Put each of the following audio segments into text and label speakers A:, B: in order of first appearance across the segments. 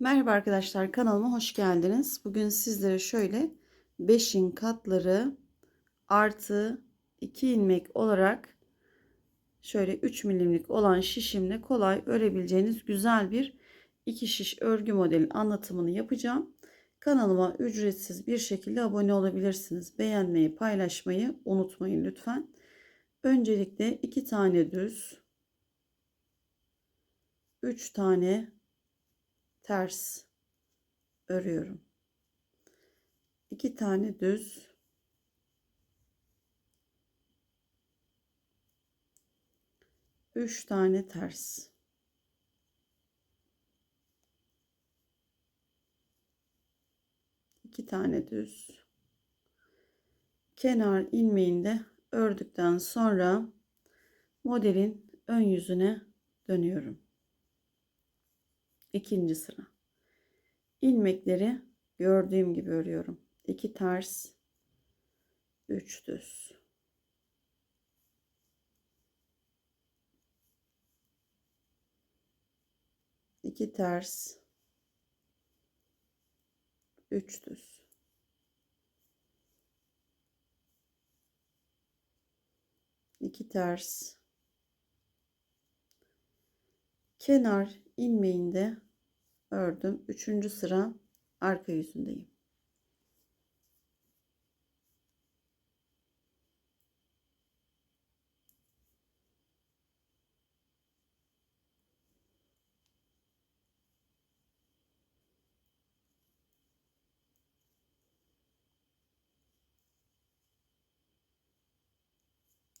A: Merhaba arkadaşlar kanalıma hoş geldiniz. Bugün sizlere şöyle 5'in katları artı 2 ilmek olarak şöyle 3 milimlik olan şişimle kolay örebileceğiniz güzel bir iki şiş örgü modeli anlatımını yapacağım. Kanalıma ücretsiz bir şekilde abone olabilirsiniz. Beğenmeyi, paylaşmayı unutmayın lütfen. Öncelikle 2 tane düz, 3 tane ters örüyorum. 2 tane düz. Üç tane ters. İki tane düz. Kenar ilmeğinde ördükten sonra modelin ön yüzüne dönüyorum ikinci sıra. İlmekleri gördüğüm gibi örüyorum. 2 ters 3 düz. İki ters 3 düz. İki ters. Kenar ilmeğinde ördüm. Üçüncü sıra arka yüzündeyim.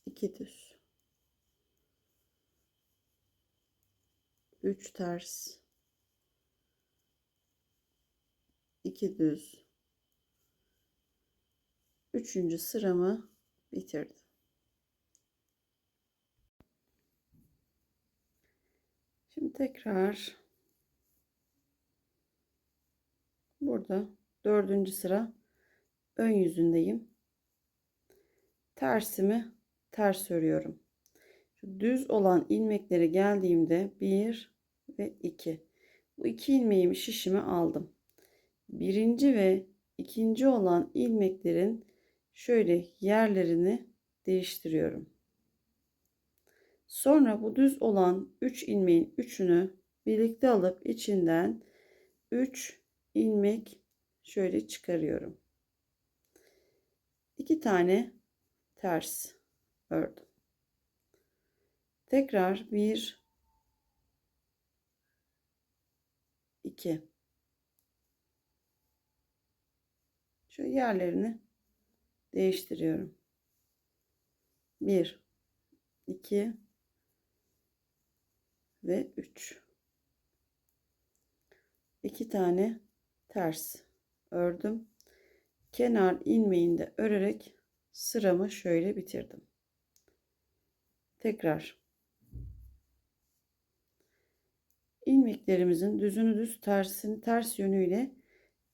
A: iki düz. 3 ters 2 düz üçüncü sıramı bitirdim şimdi tekrar burada dördüncü sıra ön yüzündeyim tersimi ters örüyorum düz olan ilmekleri geldiğimde bir ve 2. Bu iki ilmeğimi şişime aldım. Birinci ve ikinci olan ilmeklerin şöyle yerlerini değiştiriyorum. Sonra bu düz olan 3 ilmeğin üçünü birlikte alıp içinden 3 ilmek şöyle çıkarıyorum. 2 tane ters ördüm. Tekrar 1 2 şu yerlerini değiştiriyorum. 1 2 ve 3 2 tane ters ördüm. Kenar ilmeğinde örerek sıramı şöyle bitirdim. Tekrar. İlmeklerimizin düzünü düz tersini ters yönüyle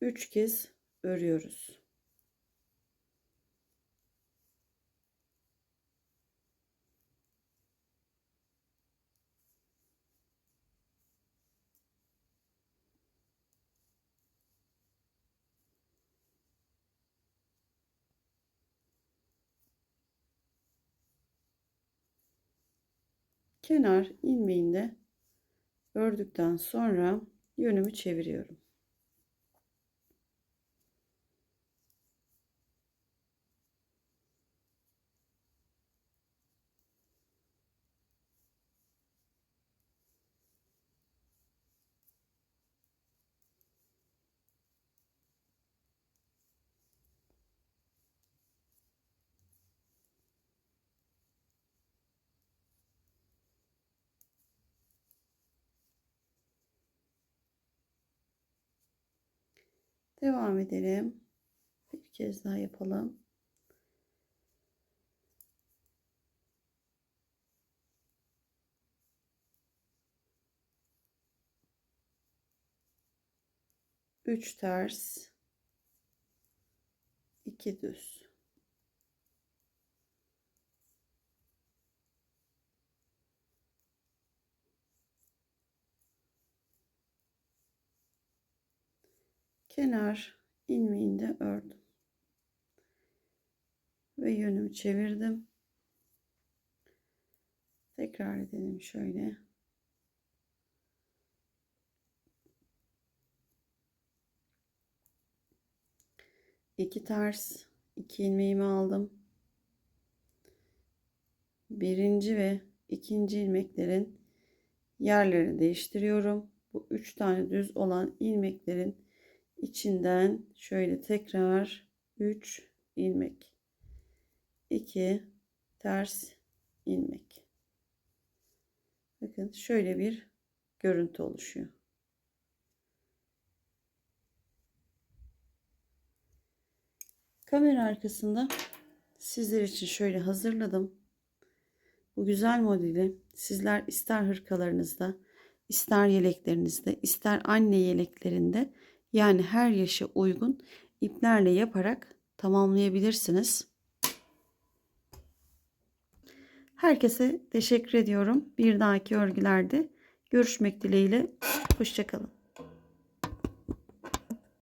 A: 3 kez örüyoruz. Kenar ilmeğinde ördükten sonra yönümü çeviriyorum. Devam edelim. Bir kez daha yapalım. Üç ters, iki düz. Kenar ilmeğinde ördüm. Ve yönümü çevirdim. Tekrar edelim şöyle. iki ters iki ilmeğimi aldım. Birinci ve ikinci ilmeklerin yerlerini değiştiriyorum. Bu üç tane düz olan ilmeklerin içinden şöyle tekrar 3 ilmek. 2 ters ilmek. Bakın şöyle bir görüntü oluşuyor. Kamera arkasında sizler için şöyle hazırladım. Bu güzel modeli sizler ister hırkalarınızda ister yeleklerinizde ister anne yeleklerinde yani her yaşa uygun iplerle yaparak tamamlayabilirsiniz. Herkese teşekkür ediyorum. Bir dahaki örgülerde görüşmek dileğiyle. Hoşçakalın.